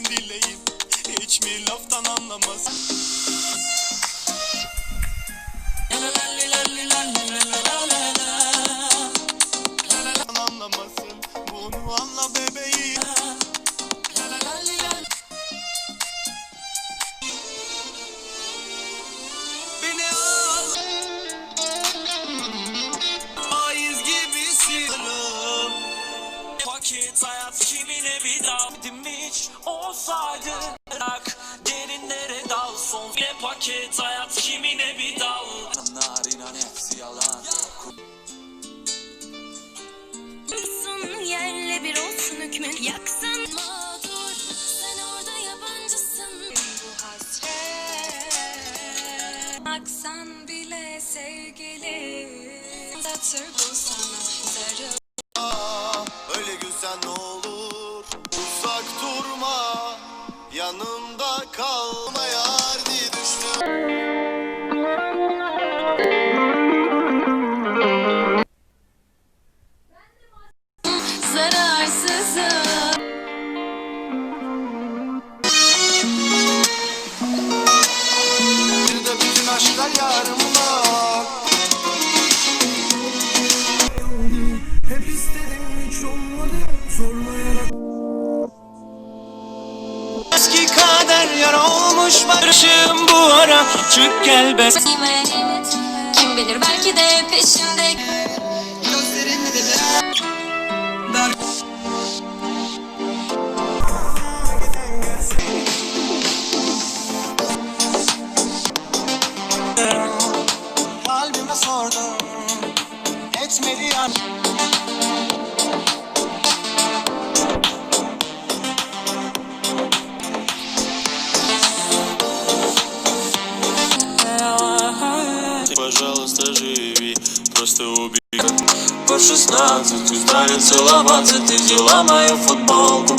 için dileyim Hiç mi laftan anlamaz? Anlamasın bunu anla bebeğim. Beni al. Faiz gibisin. Paket hayat kimine bir daha? Haydi bırak Derinlere dal son. File paket hayat kimine bir dal. Bunlar inan hepsi yalan. Sun yerle bir olsun hükmün. Yaksın. Mağdur sen orada yabancısın. Bu hasret. Aksan bile sevgili. Satır bu sana zarı Öyle gülsen ne olur durma Yanımda kalma yar diye düştüm Zararsızım Hep istedim Eski kader yara olmuş barışım bu ara. Çık gel be. Kim bilir belki de peşinde Kalbime sordum Etmedi yan просто убери По шестнадцать устанет целоваться Ты взяла мою футболку